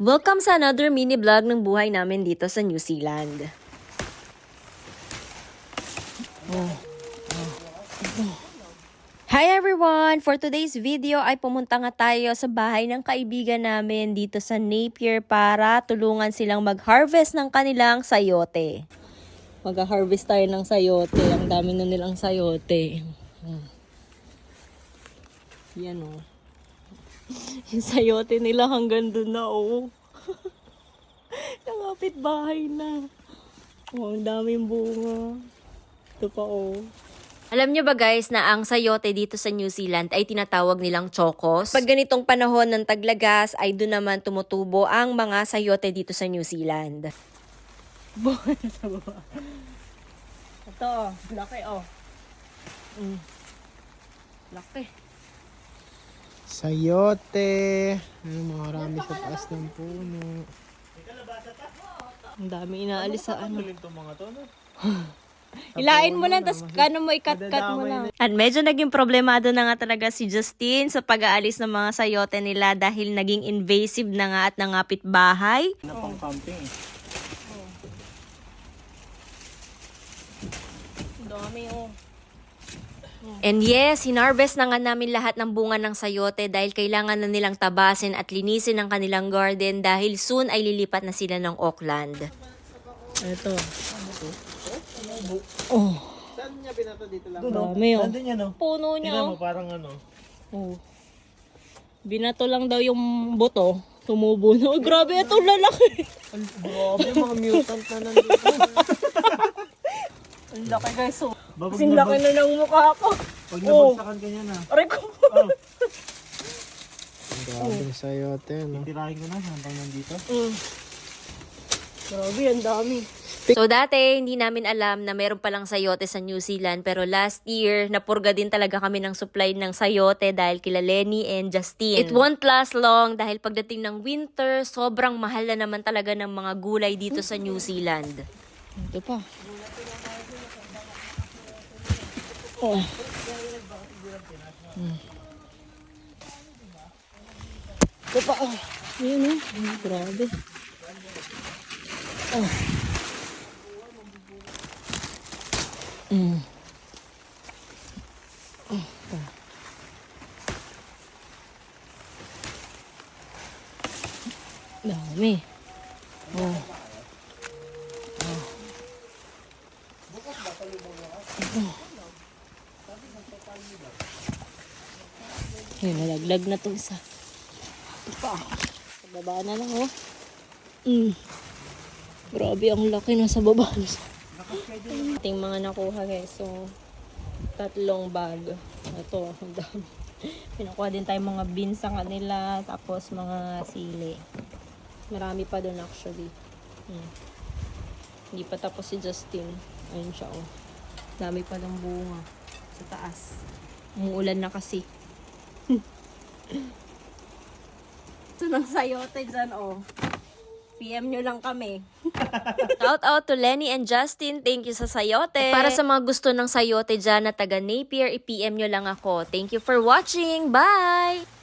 Welcome sa another mini vlog ng buhay namin dito sa New Zealand. Hi everyone! For today's video ay pumunta nga tayo sa bahay ng kaibigan namin dito sa Napier para tulungan silang mag-harvest ng kanilang sayote. Mag-harvest tayo ng sayote. Ang dami na nilang sayote. Hmm. Yan o. Yung sayote nila hanggang doon na oh. Nangapit bahay na. Oh, ang daming bunga. Ito pa oh. Alam nyo ba guys na ang sayote dito sa New Zealand ay tinatawag nilang chokos? Pag ganitong panahon ng taglagas ay doon naman tumutubo ang mga sayote dito sa New Zealand. Buhay sa baba. Ito, laki oh. Mm. Laki. Sayote. Ay, marami sa taas ng puno. Ang dami inaalis sa ano. Itong mga to, no? Ilain mo lang, tapos kano mo ikat-cut mo lang. At medyo naging problemado na nga talaga si Justin sa pag-aalis ng mga sayote nila dahil naging invasive na nga at nangapit bahay. Na pang camping eh. Dami oh. And yes, hinarvest na nga namin lahat ng bunga ng sayote dahil kailangan na nilang tabasin at linisin ang kanilang garden dahil soon ay lilipat na sila ng Auckland. Ito. Oh, Saan niya binato dito lang? dami oh. Nandun yan, no? Puno niya Tingnan oh. mo, parang ano. Oh. Binato lang daw yung buto. Tumubo na. Oh, grabe, ito lalaki. Ang grabe, mga mutant na nandito. Ang laki guys. Oh. Babag Kasing laki na ng mukha ko. Pag Oh. nabagsakan ka niya na. Aray ko. Oh. Ang grabe sayote, no? Tirahin ko na hanggang nandito. Mm. Grabe, ang dami. So dati, hindi namin alam na meron palang sayote sa New Zealand. Pero last year, napurga din talaga kami ng supply ng sayote dahil kila Lenny and Justin. It won't last long dahil pagdating ng winter, sobrang mahal na naman talaga ng mga gulay dito sa New Zealand. Ito pa. Oh. Hmm. Ito pa. Oh. Ayan oh. Ay, grabe. Oh. Mm. Oh, ito. Dami. Oh. Oh. Ay, nalaglag na to isa. Pa. Sa na lang, oh. Mm. Grabe, ang laki na sa baba. Ating mga nakuha, guys. So, tatlong bag. Ito, ang dami. Pinakuha din tayo mga beans sa kanila, tapos mga sili. Marami pa doon actually. Hmm. Hindi pa tapos si Justin. Ayun siya, oh. Dami pa ng bunga sa taas. Umuulan na kasi. Ito ng sayote dyan, oh. PM nyo lang kami. Shout out to Lenny and Justin. Thank you sa sayote. Para sa mga gusto ng sayote dyan na taga Napier, i-PM nyo lang ako. Thank you for watching. Bye!